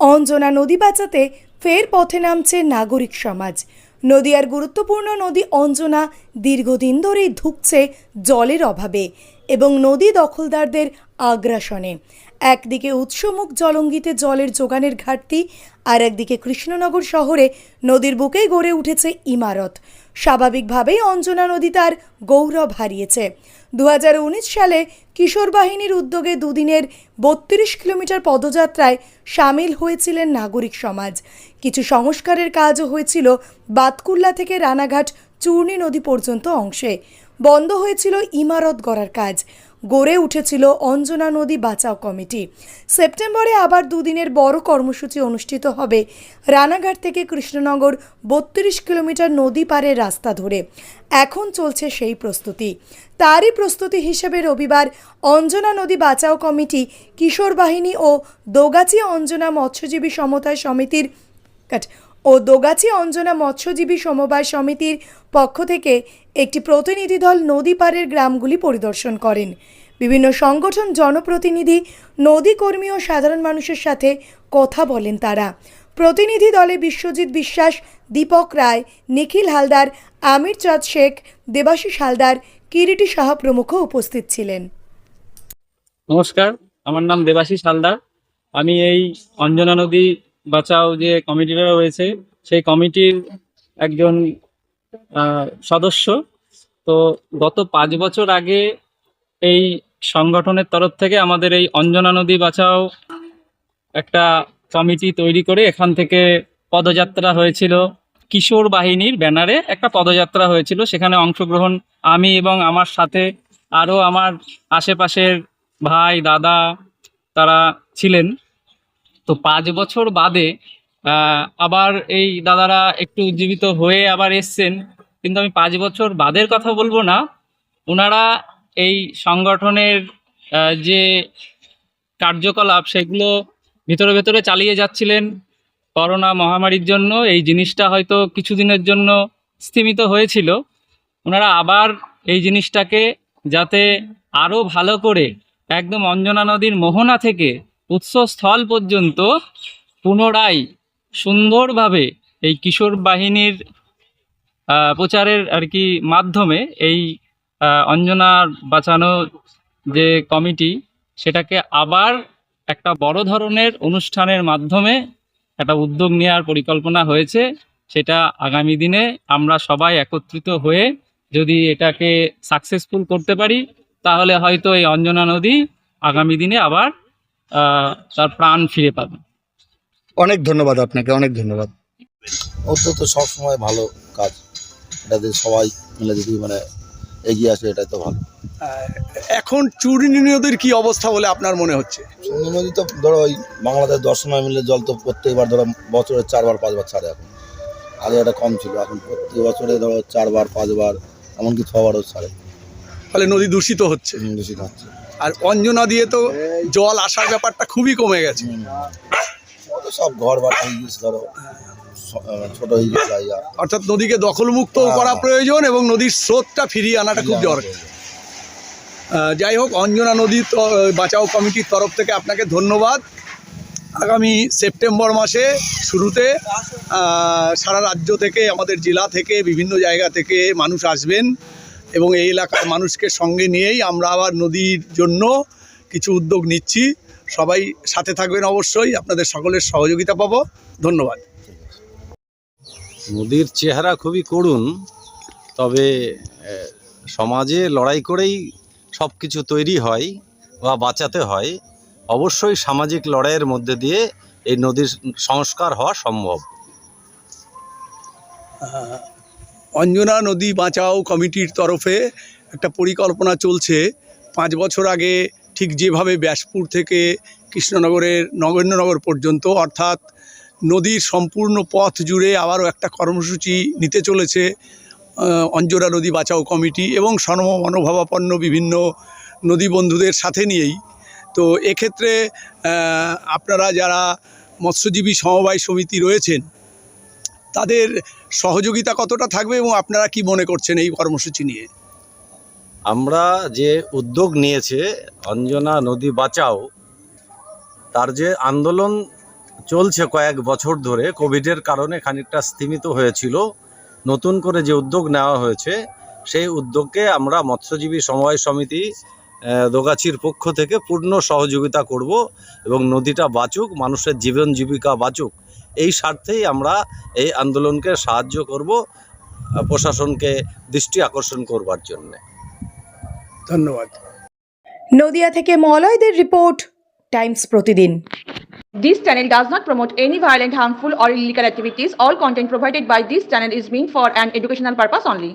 অঞ্জনা নদী বাঁচাতে ফের পথে নামছে নাগরিক সমাজ। নদীয়ার গুরুত্বপূর্ণ নদী অঞ্জনা দীর্ঘদিন ধরেই ধুকছে জলের অভাবে এবং নদী দখলদারদের আগ্রাসনে। একদিকে উৎসমুখ জলঙ্গিতে জলের যোগানের ঘাটতি আর একদিকে কৃষ্ণনগর শহরে নদীর বুকেই গড়ে উঠেছে ইমারত। স্বাভাবিকভাবেই অঞ্জনা নদী তার গৌরব হারিয়েছে। দু হাজার উনিশ সালে কিশোর বাহিনীর উদ্যোগে দুদিনের বত্রিশ কিলোমিটার পদযাত্রায় সামিল হয়েছিলেন নাগরিক সমাজ। কিছু সংস্কারের কাজও হয়েছিল বাতকুল্লা থেকে রানাঘাট চূর্ণী নদী পর্যন্ত অংশে। বন্ধ হয়েছিল ইমারত গড়ার কাজ। গড়ে উঠেছিল অঞ্জনা নদী বাঁচাও কমিটি। সেপ্টেম্বরে আবার দুদিনের বড় কর্মসূচি অনুষ্ঠিত হবে রানাঘাট থেকে কৃষ্ণনগর, বত্রিশ কিলোমিটার নদী পারের রাস্তা ধরে। এখন চলছে সেই প্রস্তুতি। তারই প্রস্তুতি হিসেবে রবিবার অঞ্জনা নদী বাঁচাও কমিটি, কিশোর বাহিনী ও দোগাচি অঞ্জনা মৎস্যজীবী সমতায় সমিতির ও দোগাছি অঞ্জনা মৎস্যজীবী সমবায় সমিতির পক্ষ থেকে একটি প্রতিনিধি দল নদী গ্রামগুলি পরিদর্শন করেন। বিভিন্ন সংগঠন জনপ্রতিনিধি, নদী কর্মী ও সাধারণ মানুষের সাথে কথা বলেন তারা। প্রতিনিধি দলে বিশ্বজিৎ বিশ্বাস, দীপক রায়, নিখিল হালদার, আমির চাঁদ শেখ, দেবাশিস হালদার, কিরিটি সাহা প্রমুখ উপস্থিত ছিলেন। নমস্কার, আমার নাম দেবাশিস হালদার। আমি এই অঞ্জনা নদী বাঁচাও যে কমিটিটা রয়েছে, সেই কমিটির একজন সদস্য। তো গত পাঁচ বছর আগে এই সংগঠনের তরফ থেকে আমাদের এই অঞ্জনা নদী বাঁচাও একটা কমিটি তৈরি করে এখান থেকে পদযাত্রা হয়েছিল। কিশোর বাহিনীর ব্যানারে একটা পদযাত্রা হয়েছিল। সেখানে অংশগ্রহণ আমি এবং আমার সাথে আরও আমার আশেপাশের ভাই, দাদা, তারা ছিলেন। তো পাঁচ বছর বাদে আবার এই দাদারা একটু উজ্জীবিত হয়ে আবার এসছেন। কিন্তু আমি পাঁচ বছর বাদের কথা বলব না। ওনারা এই সংগঠনের যে কার্যকলাপ, সেগুলো ভিতরে ভেতরে চালিয়ে যাচ্ছিলেন করোনা মহামারীর জন্য। এই জিনিসটা হয়তো কিছুদিনের জন্য স্থিমিত হয়েছিল। ওনারা আবার এই জিনিসটাকে যাতে আরও ভালো করে, একদম অঞ্জনা নদীর মোহনা থেকে উৎসস্থল পর্যন্ত পুনরায় সুন্দরভাবে এই কিশোর বাহিনীর প্রচারের আর কি মাধ্যমে এই অঞ্জনা বাঁচানো যে কমিটি, সেটাকে আবার একটা বড় ধরনের অনুষ্ঠানের মাধ্যমে একটা উদ্যোগ নেওয়ার পরিকল্পনা হয়েছে। সেটা আগামী দিনে আমরা সবাই একত্রিত হয়ে যদি এটাকে সাকসেসফুল করতে পারি, তাহলে হয়তো এই অঞ্জনা নদী আগামী দিনে আবার তার প্রাণ ফিরে পাবে। অনেক ধন্যবাদ আপনাকে অনেক ধন্যবাদ। ওদের তো সবসময় ভালো কাজ। এটাতে সবাই মিলে যদি মানে এগিয়ে আসে এটাই তো ভালো। এখন চূর্ণী নদীর কি অবস্থা বলে আপনার মনে হচ্ছে? নদী তো ধরো ওই বাংলাদেশ দর্শনায় মিলে জল তো প্রত্যেকবার ধরো বছরে চারবার পাঁচবার ছাড়ে এখন। আগে এটা কম ছিল এখন প্রত্যেক বছরে ধরো চারবার পাঁচবার এমনকি ছবারও ছাড়ে। ফলে নদী দূষিত হচ্ছে। দূষিত হচ্ছে। আর অঞ্জনা দিয়ে তো জল আসার ব্যাপারটা খুবই কমে গেছে। সব ঘর বাড়ি ধরো ছোট জায়গা অর্থাৎ নদীকে দখলমুক্ত হ্যাঁ। করা প্রয়োজন এবং নদীর স্রোতটা ফিরিয়ে আনাটা খুব দরকার। যাই হোক অঞ্জনা নদী বাঁচাও কমিটির তরফ থেকে আপনাকে ধন্যবাদ। আগামী সেপ্টেম্বর মাসে শুরুতে সারা রাজ্য থেকে আমাদের জেলা থেকে বিভিন্ন জায়গা থেকে মানুষ আসবেন। এবং এই এলাকার মানুষকে সঙ্গে নিয়েই আমরা আবার নদীর জন্য কিছু উদ্যোগ নিচ্ছি। সবাই সাথে থাকবেন অবশ্যই। আপনাদের সকলের সহযোগিতা পাবো। ধন্যবাদ। নদীর চেহারা খুবই করুণ তবে সমাজে লড়াই করেই সব কিছু তৈরি হয় বা বাঁচাতে হয়। অবশ্যই সামাজিক লড়াইয়ের মধ্যে দিয়ে এই নদীর সংস্কার হওয়া সম্ভব। অঞ্জনা নদী বাঁচাও কমিটির তরফে একটা পরিকল্পনা চলছে। পাঁচ বছর আগে ঠিক যেভাবে ব্যাসপুর থেকে কৃষ্ণনগরের, নগেন্দ্রনগর পর্যন্ত, অর্থাৎ নদীর সম্পূর্ণ পথ জুড়ে আবারও একটা কর্মসূচি নিতে চলেছে অঞ্জনা নদী বাঁচাও কমিটি এবং সর্ব মনোভাবাপন্ন বিভিন্ন নদী বন্ধুদের সাথে নিয়েই। তো এক্ষেত্রে আপনারা যারা মৎস্যজীবী সমবায় সমিতি রয়েছেন, তাদের সহযোগিতা কতটা থাকবে এবং আপনারা কি মনে করছেন এই কর্মসূচি নিয়ে? আমরা যে উদ্যোগ নিয়েছে, অঞ্জনা নদী বাঁচাও, তার যে আন্দোলন চলছে কয়েক বছর ধরে, কোভিডের কারণে খানিকটা স্থিমিত হয়েছিল, নতুন করে যে উদ্যোগ নেওয়া হয়েছে, সেই উদ্যোগকে আমরা মৎস্যজীবী সমবায় সমিতি দোগাছির পক্ষ থেকে পূর্ণ সহযোগিতা করব এবং নদীটা বাঁচুক মানুষের জীবন জীবিকা বাঁচুক এই স্বার্থেই আমরা এই আন্দোলনকে সাহায্য করব প্রশাসনকে দৃষ্টি আকর্ষণ করবার জন্যে ধন্যবাদ নদিয়া থেকে মলয়দের রিপোর্ট টাইমস প্রতিদিন This channel does not promote any violent, harmful, or illegal activities. All content provided by this channel is meant for an educational purpose only.